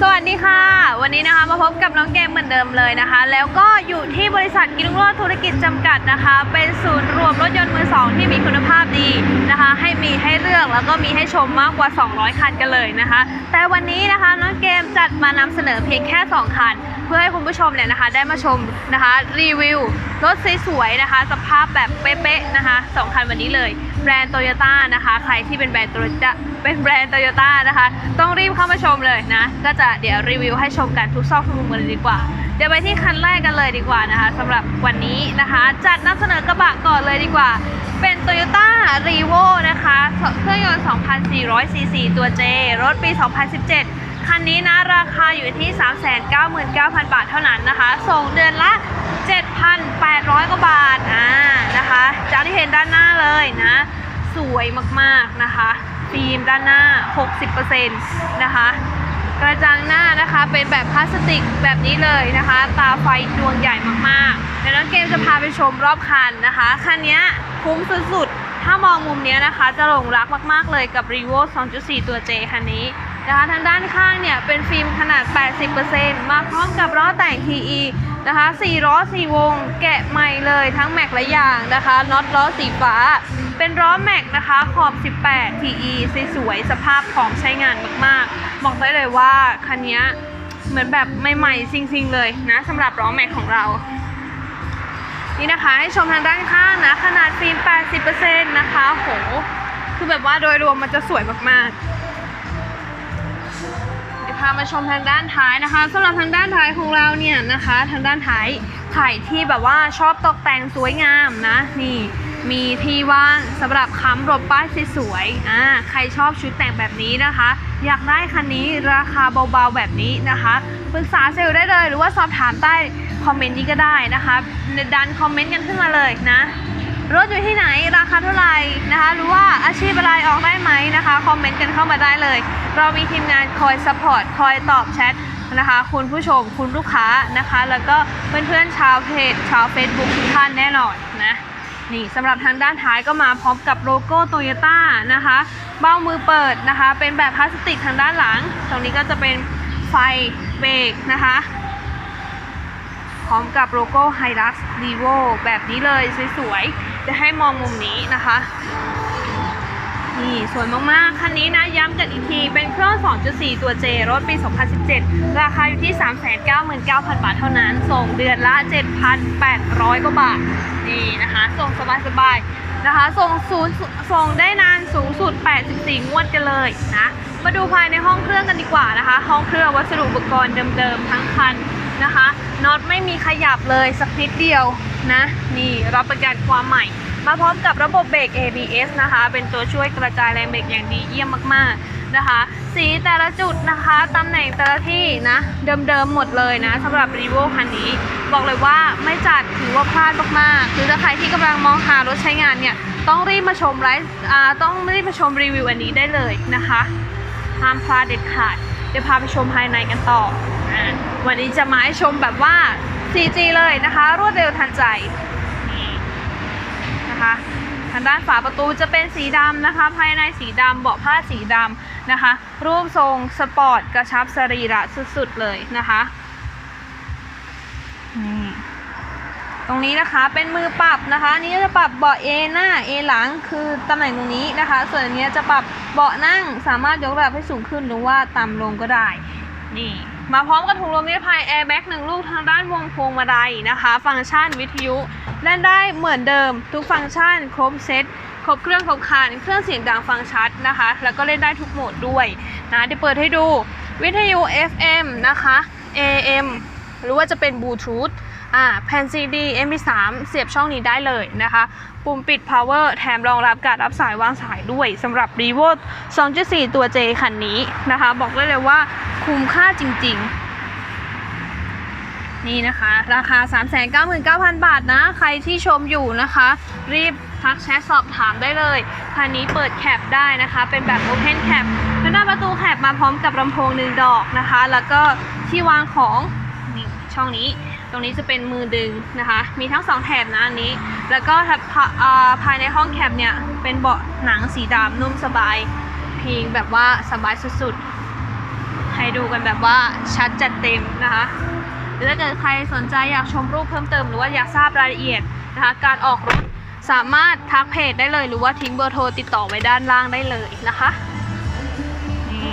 สวัสดีค่ะ วันนี้นะคะมาพบกับน้องเกมเหมือนเดิมเลยนะคะ แล้วก็อยู่ที่บริษัทกินรุ่งโรจน์ธุรกิจจำกัดนะคะ เป็นศูนย์รวมรถยนต์มือสองที่มีคุณภาพดีนะคะ ให้มีให้เลือกแล้วก็มีให้ชมมากกว่า 200 คันกันเลยนะคะ แต่วันนี้นะคะน้องเกมจัดมานำเสนอเพียงแค่ 2 คัน เพื่อให้คุณผู้ชมเนี่ยนะคะได้มาชมนะคะรีวิวรถสวยๆนะคะ สภาพแบบเป๊ะๆนะคะสองคันวันนี้เลย แบรนด์โตโยต้านะคะ ใครที่เป็นแบรนด์โตโยต้าเป็นแบรนด์โตโยต้านะคะ ต้องรีบเข้ามาชมเลยนะ ก็จะเดี๋ยวรีวิวให้ชมกันทุกซอกทุกมุมเลยดีกว่า เดี๋ยวไปที่คันแรกกันเลยดีกว่านะคะสำหรับวันนี้นะคะ จัดนำเสนอกระบะก่อนเลยดีกว่า เป็น Toyota r e v o นะคะเครื่องยนต์ 2,400ซีซีตัว J รถปี 2017 คันนี้นะราคาอยู่ที่ 399,000 บาทเท่านั้นนะคะ ส่งเดือนละ 7,800 กว่าบาท อ่า นะคะ จากที่เห็นด้านหน้าเลยนะ สวยมากๆนะคะ ฟิล์มด้านหน้า 60%นะคะ กระจังหน้านะคะเป็นแบบพลาสติกแบบนี้เลยนะคะ ตาไฟดวงใหญ่มากๆเดี๋ยวน้องเกมจะพาไปชมรอบคันนะคะ คันนี้คุ้มสุดๆ ถ้ามองมุมนี้นะคะ จะหลงรักมากๆเลยกับ r e v o 2.4 ตัว J คันนี้นะคะ ทางด้านข้างเนี่ยเป็นฟิล์มขนาด 80%มาพร้อมกับล้อแต่ง TE นะคะ4ล้อ4วง แกะใหม่เลยทั้งแม็กและยางนะคะน็อตล้อสีฟ้า เป็นล้อแม็กนะคะขอบ 18 TE สวยสภาพของใช้งานมากๆ บอกได้เลยว่าคันนี้เหมือนแบบใหม่ๆจริงๆเลยนะสำหรับล้อแม็กของเรานี่นะคะให้ชมทางด้านข้างนะ ขนาดฟิล์ม 80%นะคะโห คือแบบว่าโดยรวมมันจะสวยมากๆ พามาชมทางด้านท้ายนะคะสำหรับทางด้านท้ายของเราเนี่ยนะคะ ทางด้านท้ายใครที่แบบว่าชอบตกแต่งสวยงามนะนี่มีที่ว่างสำหรับค้ำรถป้ายสวยๆอ่าใครชอบชุดแต่งแบบนี้นะคะ อยากได้คันนี้ราคาเบาๆแบบนี้นะคะปรึกษาเซลล์ได้เลย หรือว่าสอบถามใต้คอมเมนต์นี้ก็ได้นะคะดันคอมเมนต์กันขึ้นมาเลยนะ รถอยู่ที่ไหนราคาเท่าไหร่นะคะหรือว่าอาชีพอะไรออกได้ไหมนะคะคอมเมนต์กันเข้ามาได้เลย เรามีทีมงานคอยซัพพอร์ตคอยตอบแชทนะคะคุณผู้ชมคุณลูกค้านะคะ แล้วก็เพื่อนๆชาวเพจชาว Facebook ทุกท่านแน่นอนนะนี่สำหรับทางด้านท้ายก็มาพร้อมกับโลโก้โตโยต้านะคะ เบ้ามือเปิดนะคะ เป็นแบบพลาสติกทางด้านหลัง ตรงนี้ก็จะเป็นไฟเบรกนะคะ พร้อมกับโลโก้ h i l u x r e v o แบบนี้เลยสวยๆ จะให้มองมุมนี้นะคะ นี่สวยมากๆ คันนี้นะย้ำกันอีกที เป็นเครื่อง 2.4 ตัว J รถปี 2017 ราคาอยู่ที่ 399,000 บาทเท่านั้น ส่งเดือนละ 7,800 กว่าบาท นี่นะคะ ส่งสบายๆนะคะส่งศูนย์ส่งได้นานสูงสุด 84 งวดกันเลยนะ มาดูภายในห้องเครื่องกันดีกว่านะคะ ห้องเครื่องวัสดุอุปกรณ์เดิมๆทั้งคันนะคะ น็อตไม่มีขยับเลยสักนิดเดียวนะ นี่รับประกันความใหม่ มาพร้อมกับระบบเบรก ABS นะคะ เป็นตัวช่วยกระจายแรงเบรกอย่างดีเยี่ยมมากๆนะคะ สีแต่ละจุดนะคะตำแหน่งแต่ละที่นะ เดิมๆหมดเลยนะสำหรับ r e v o คันนี้ บอกเลยว่าไม่จัดถือว่าพลาดมากๆคือถ้าใครที่กำลังมองหารถใช้งานเนี่ย ต้องรีบมาชมไลฟ์อ่าต้องรีบมาชมรีวิวอันนี้ได้เลยนะคะห้ามพลาดเด็ดขาด เดี๋ยวพาไปชมภายในกันต่ออวันนี้จะมาให้ชมแบบว่า 4G เลยนะคะ รวดเร็วทันใจนี่นะคะทางด้านฝาประตูจะเป็นสีดำนะคะ ภายในสีดำเบาะผ้าสีดำนะคะ รูปทรงสปอร์ตกระชับสรีระสุดๆเลยนะคะนี่ ตรงนี้นะคะเป็นมือปรับนะคะอันนี้จะปรับเบาะเอหน้าเอหลังคือตำแหน่งตรงนี้นะคะ ส่วนอันนี้จะปรับเบาะนั่งสามารถยกระดับให้สูงขึ้นหรือว่าต่ำลงก็ได้นี่มาพร้อมกับถุงลมนิรภัยแอร์แบ็กหนึ่งลูกทางด้านวงพวงมาลัยนะคะ ฟังก์ชันวิทยุเล่นได้เหมือนเดิม ทุกฟังก์ชันครบเซตครบเครื่องครบคันเครื่องเสียงดังฟังชัดนะคะ แล้วก็เล่นได้ทุกโหมดด้วยนะเดี๋ยวเปิดให้ดูวิทยุ FM นะคะ AM หรือว่าจะเป็นบลูทูธ อ่าแผ่น CD MP3 เสียบช่องนี้ได้เลยนะคะ ปุ่มปิด power แถมรองรับการรับสายวางสายด้วยสำหรับ r e v o 2.4 ตัว J คันนี้นะคะ บอกได้เลยว่าคุ้มค่าจริง ๆนี่นะคะ ราคา 399,000 บาทนะ ใครที่ชมอยู่นะคะ รีบทักแชทสอบถามได้เลยคันนี้เปิดแคปได้นะคะ เป็นแบบ Open Cap ทางด้าประตูแคปมาพร้อมกับลำโพงหนึ่งดอกนะคะ แล้วก็ที่วางของ ช่องนี้ ตรงนี้จะเป็นมือดึงนะคะ มีทั้งสองแถบนะอันนี้ แล้วก็ถ้าภายในห้องแคปเนี่ยเป็นเบาะหนังสีดำนุ่มสบายพิงแบบว่าสบายสุดๆ ให้ดูกันแบบว่าชัดจัดเต็มนะคะหรือถ้าเกิดใครสนใจอยากชมรูปเพิ่มเติมหรือว่าอยากทราบรายละเอียดนะคะการออกรถสามารถทักเพจได้เลยหรือว่าทิ้งเบอร์โทรติดต่อไว้ด้านล่างได้เลยนะคะนี่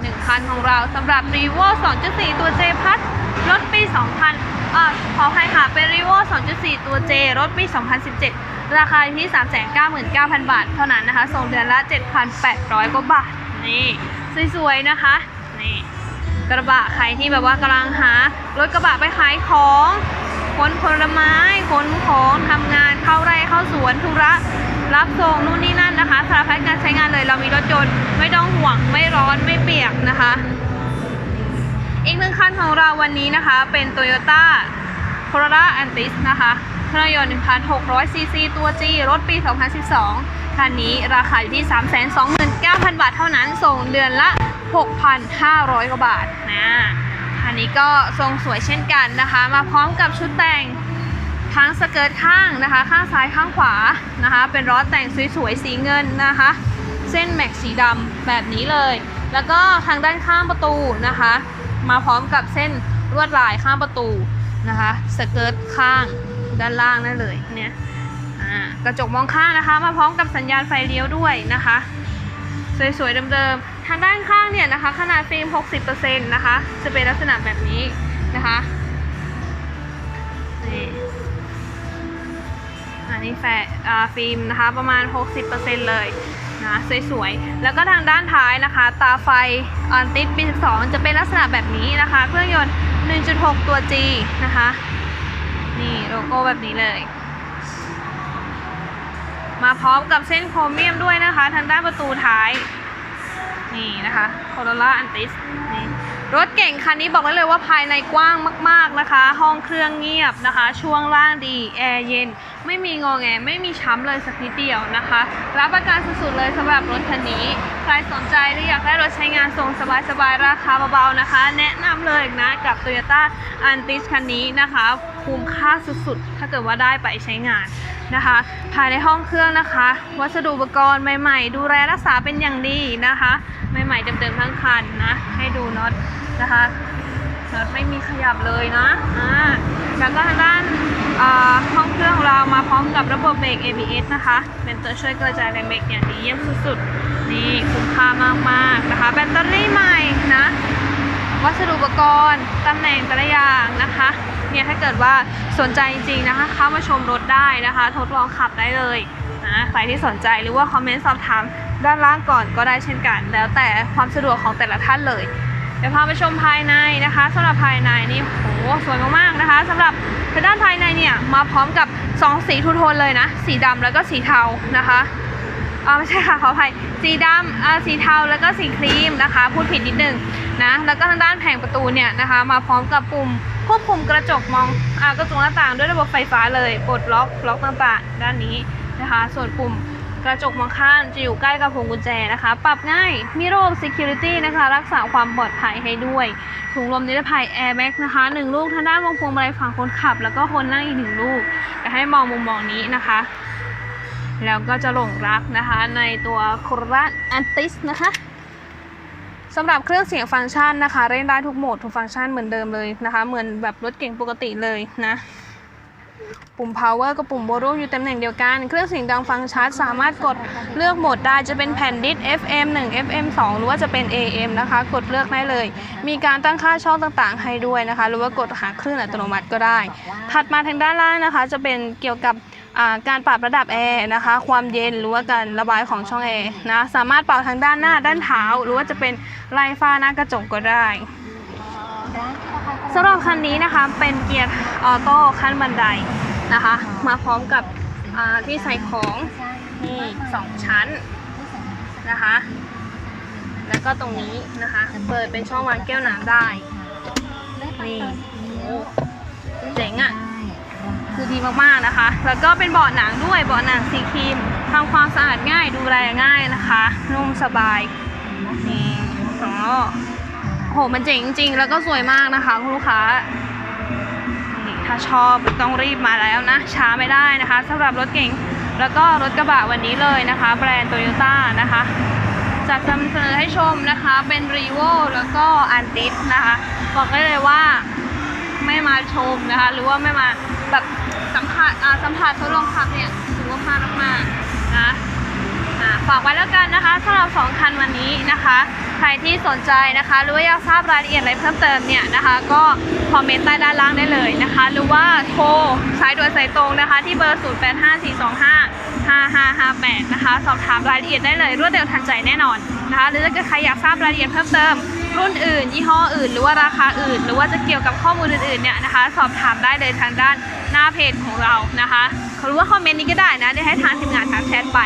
หนึ่งคันของเราสำหรับ r e v o 2.4 ตัว J พัด รถปี 2000อ่าขออภัยค่ะ เป็น r e v o 2.4 ตัว J รถปี 2017 ราคาอยู่ที่ 399,000 บาท เท่านั้นนะคะ ส่งเดือนละ 7,800 กว่าบาท นี่ สวยๆ นะคะ นี่ กระบะใครที่แบบว่ากำลังหา รถกระบะไปขายของขนผลไม้ขนของทำงานเข้าไร่เข้าสวนธุระรับส่งนู่นนี่นั่นนะคะสารพัดการใช้งานเลยเรามีรถยนต์ไม่ต้องห่วงไม่ร้อนไม่เปียกนะคะ อีกหนึ่งคันของเราวันนี้นะคะเป็น Toyota Corolla Altis นะคะเครื่องยนต์1,600ซีซีตัว G รถปี 2012 คันนี้ราคาอยู่ที่ 329,000 บาทเท่านั้นส่งเดือนละ 6,500 กว่าบาทนะคันนี้ก็ทรงสวยเช่นกันนะคะ มาพร้อมกับชุดแต่งทั้งสเกิร์ตข้างนะคะ ข้างซ้ายข้างขวานะคะ เป็นล้อแต่งสวยๆสีเงินนะคะ เส้นแม็กสีดำแบบนี้เลย แล้วก็ทางด้านข้างประตูนะคะ มาพร้อมกับเส้นลวดลายข้างประตูนะคะสเกิร์ตข้างด้านล่างนั่นเลยเนี่ยกระจกมองข้างนะคะ มาพร้อมกับสัญญาณไฟเลี้ยวด้วยนะคะ สวยๆเดิมๆทางด้านข้างเนี่ยนะคะ ขนาดฟิล์ม 60%นะคะ จะเป็นลักษณะแบบนี้นะคะนี่อันนี้แฟฟิล์มนะคะประมาณ 60%เลย นะสวยๆ แล้วก็ทางด้านท้ายนะคะ ตาไฟออนติสปี12จะเป็นลักษณะแบบนี้นะคะ เครื่องยนต์ 1.6 ตัว G นะคะ นี่โลโก้แบบนี้เลย มาพร้อมกับเส้นโครเมียมด้วยนะคะ ทางด้านประตูท้าย นี่นะคะ Corolla Altis นี่ รถเก่งคันนี้บอกได้เลยว่าภายในกว้างมาก ๆนะคะ ห้องเครื่องเงียบนะคะ ช่วงล่างดี แอร์เย็น ไม่มีงอแง ไม่มีช้ำเลยสักนิดเดียวนะคะ รับประกันสุดๆเลยสำหรับรถคันนี้ ใครสนใจหรืออยากได้รถใช้งานทรงสบายๆ ราคาเบาๆนะคะ แนะนำเลยนะกับ Toyota a n t i s คันนี้นะคะ คุ้มค่าสุดๆ ถ้าเกิดว่าได้ไปใช้งานนะคะ ภายในห้องเครื่องนะคะ วัสดุอุปกรณ์ใหม่ๆ ดูแลรักษาเป็นอย่างดีนะคะ ใหม่ๆเต็มๆทั้งคันนะ ให้ดูน็อตนะคะน็อตไม่มีขยับเลยนะอ่าแล้วก็ทางด้านห้องเครื่องเรามาพร้อมกับระบบเบรก ABS นะคะ เป็นตัวช่วยกระจายแรงเบรกอย่างดีเยี่ยมสุดๆ นี่คุ้มค่ามากๆนะคะ แบตเตอรี่ใหม่นะ วัสดุอุปกรณ์ตำแหน่งแต่ละอย่างนะคะ เนี่ยถ้าเกิดว่าสนใจจริงๆนะคะเข้ามาชมรถได้นะคะ ทดลองขับได้เลยนะใครที่สนใจหรือว่าคอมเมนต์สอบถามด้านล่างก่อนก็ได้เช่นกัน แล้วแต่ความสะดวกของแต่ละท่านเลยเดี๋ยวพาไปชมภายในนะคะสำหรับภายในนี่โหสวยมากๆนะคะสำหรับด้านภายในเนี่ยมาพร้อมกับสองสีทูโทนเลยนะ สีดำแล้วก็สีเทานะคะ อ่าไม่ใช่ค่ะขออภัยสีดำอ่าสีเทาแล้วก็สีครีมนะคะ พูดผิดนิดนึงนะแล้วก็ทางด้านแผงประตูเนี่ยนะคะ มาพร้อมกับปุ่มควบคุมกระจกมองอ่ากระจกหน้าต่างด้วยระบบไฟฟ้าเลยปลดล็อกล็อกต่างๆ ด้านนี้นะคะ ส่วนปุ่มกระจกมองข้างจะอยู่ใกล้กับพวงกุญแจนะคะ ปรับง่ายมีระบบ security นะคะ รักษาความปลอดภัยให้ด้วย ถุงลมนิรภัย airbag นะคะหนึ่งลูกทางด้านวงพวงมาลัยฝั่งคนขับ แล้วก็คนนั่งอีกหนึ่งลูกจะให้มองมุมมองนี้นะคะ แล้วก็จะหลงรักนะคะในตัว Corolla Altis นะคะสำหรับเครื่องเสียงฟังก์ชันนะคะ เล่นได้ทุกโหมดทุกฟังก์ชันเหมือนเดิมเลยนะคะ เหมือนแบบรถเก่งปกติเลยนะ ปุ่ม power กับปุ่ม volume อยู่ตำแหน่งเดียวกัน เครื่องเสียงดังฟังชัดสามารถกดเลือกโหมดได้จะเป็นแผ่นดิส FM 1 FM 2 หรือว่าจะเป็น AM นะคะ กดเลือกได้เลย มีการตั้งค่าช่องต่างๆ ให้ด้วยนะคะ หรือว่ากดหาคลื่นอัตโนมัติก็ได้ ถัดมาทางด้านล่างนะคะ จะเป็นเกี่ยวกับ การปรับระดับแอร์นะคะ ความเย็นหรือว่าการระบายของช่องแอร์นะสามารถเป่าทางด้านหน้าด้านเท้า หรือว่าจะเป็นไล่ฟ้าหน้ากระจกก็ได้สำหรับคันนี้นะคะเป็นเกียร์ออโต้ขั้นบันไดนะคะ มาพร้อมกับที่ใส่ของนี่สองชั้นนะคะ แล้วก็ตรงนี้นะคะ เปิดเป็นช่องวางแก้วน้ำได้นี่เจ๋งอะ่ะ คือดีมากๆนะคะ แล้วก็เป็นเบาะหนังด้วยเบาะหนังสีครีมทำความสะอาดง่ายดูแลง่ายนะคะ นุ่มสบายนี่อ๋อโหมันเจ๋งจริงๆ แล้วก็สวยมากนะคะคุณลูกค้าถ้าชอบต้องรีบมาแล้วนะ ช้าไม่ได้นะคะสำหรับรถเก๋งแล้วก็รถกระบะวันนี้เลยนะคะ แบรนด์โตโยต้านะคะจะนำเสนอให้ชมนะคะเป็นรีโวแล้วก็อันติสนะคะ บอกได้เลยว่าไม่มาชมนะคะ หรือว่าไม่มาแบบ อ่าสัมผัสทดลองขับเนี่ยถือว่าพลาดมากๆนะฝากไว้แล้วกันนะคะสำหรับสองคันวันนี้นะคะ ใครที่สนใจนะคะ หรือว่าอยากทราบรายละเอียดอะไรเพิ่มเติมเนี่ยนะคะ ก็คอมเมนต์ใต้ด้านล่างได้เลยนะคะ หรือว่าโทรสายด่วนสายตรงนะคะ ที่เบอร์ 0854255558 นะคะ สอบถามรายละเอียดได้เลยรวดเร็วทันใจแน่นอนนะคะ หรือถ้าเกิดใครอยากทราบรายละเอียดเพิ่มเติม รุ่นอื่น ยี่ห้ออื่น หรือว่าราคาอื่น หรือว่าจะเกี่ยวกับข้อมูลอื่นๆเนี่ยนะคะ สอบถามได้เลยทางด้านหน้าเพจของเรานะคะหรือว่าคอมเมนต์นี้ก็ได้นะได้ให้ทางทีมงานทักแชทไป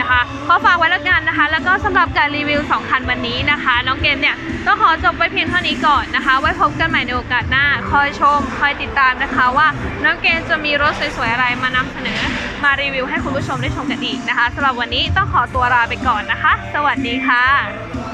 นะคะขอฝากไว้แล้วกันนะคะ แล้วก็สำหรับการรีวิว 2 คันวันนี้นะคะ น้องเกมเนี่ยก็ขอจบไว้เพียงเท่านี้ก่อนนะคะ ไว้พบกันใหม่ในโอกาสหน้า คอยชม คอยติดตามนะคะว่า น้องเกมจะมีรถสวยๆ อะไรมานำเสนอ มารีวิวให้คุณผู้ชมได้ชมกันอีกนะคะสำหรับวันนี้ต้องขอตัวลาไปก่อนนะคะ สวัสดีค่ะ